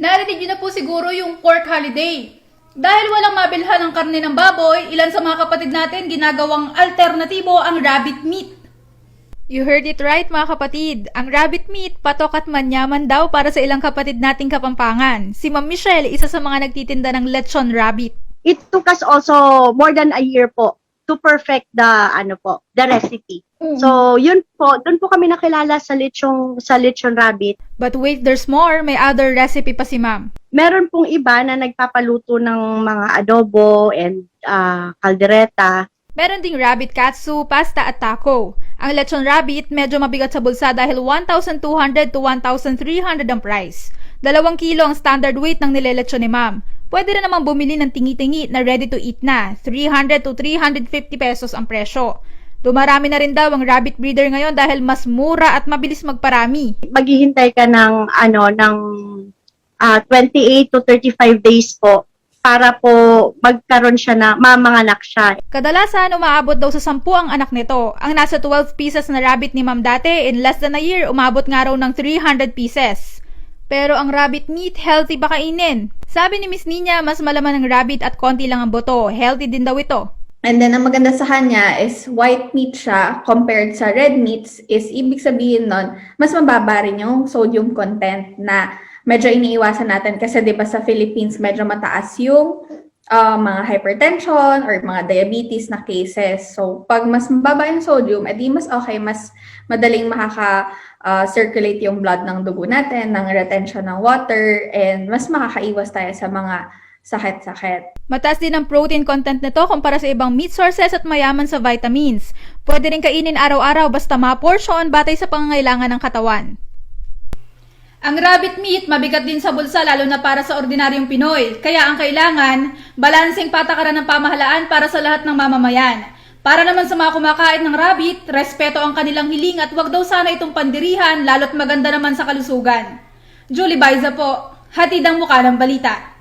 narinig niyo na po siguro yung pork holiday. Dahil walang mabilhan ng karne ng baboy, ilan sa mga kapatid natin ginagawang alternatibo ang rabbit meat. You heard it right mga kapatid. Ang rabbit meat, patok at manyaman daw para sa ilang kapatid nating kapampangan. Si Ma'am Michelle, isa sa mga nagtitinda ng lechon rabbit. It took us also more than a year po to perfect the ano po, the recipe. So, yun po, doon po kami nakilala sa lechong sa lechon rabbit. But wait, there's more. May other recipe pa si Ma'am. Meron pong iba na nagpapaluto ng mga adobo and ah, kaldereta. Meron ding rabbit katsu, pasta at taco. Ang lechon rabbit medyo mabigat sa bulsa dahil 1,200 to 1,300 ang price. Dalawang kilo ang standard weight ng nilelechon ni ma'am. Pwede na namang bumili ng tingi-tingi na ready to eat na. 300 to 350 pesos ang presyo. Dumarami na rin daw ang rabbit breeder ngayon dahil mas mura at mabilis magparami. Maghihintay ka ng ano ng ah, 28 to 35 days po para po magkaroon siya na mamanganak siya. Kadalasan, umaabot daw sa 10 ang anak nito. Ang nasa 12 pieces na rabbit ni Ma'am dati, in less than a year, umabot nga raw ng 300 pieces. Pero ang rabbit meat, healthy ba kainin? Sabi ni Miss Nina, mas malaman ang rabbit at konti lang ang buto. Healthy din daw ito. And then, ang maganda sa kanya is white meat siya compared sa red meats is ibig sabihin nun, mas mababa rin yung sodium content na medyo iniiwasan natin kasi 'di ba sa Philippines medyo mataas yung uh, mga hypertension or mga diabetes na cases. So, pag mas mababa yung sodium, edi mas okay, mas madaling makaka-circulate yung blood ng dugo natin, ng retention ng water, and mas makakaiwas tayo sa mga sakit-sakit. Mataas din ang protein content nito kumpara sa ibang meat sources at mayaman sa vitamins. Pwede rin kainin araw-araw basta ma-portion batay sa pangangailangan ng katawan. Ang rabbit meat mabigat din sa bulsa lalo na para sa ordinaryong Pinoy. Kaya ang kailangan, balansing patakaran ng pamahalaan para sa lahat ng mamamayan. Para naman sa mga kumakain ng rabbit, respeto ang kanilang hiling at wag daw sana itong pandirihan lalo't maganda naman sa kalusugan. Julie Baiza po, hatid ang mukha ng balita.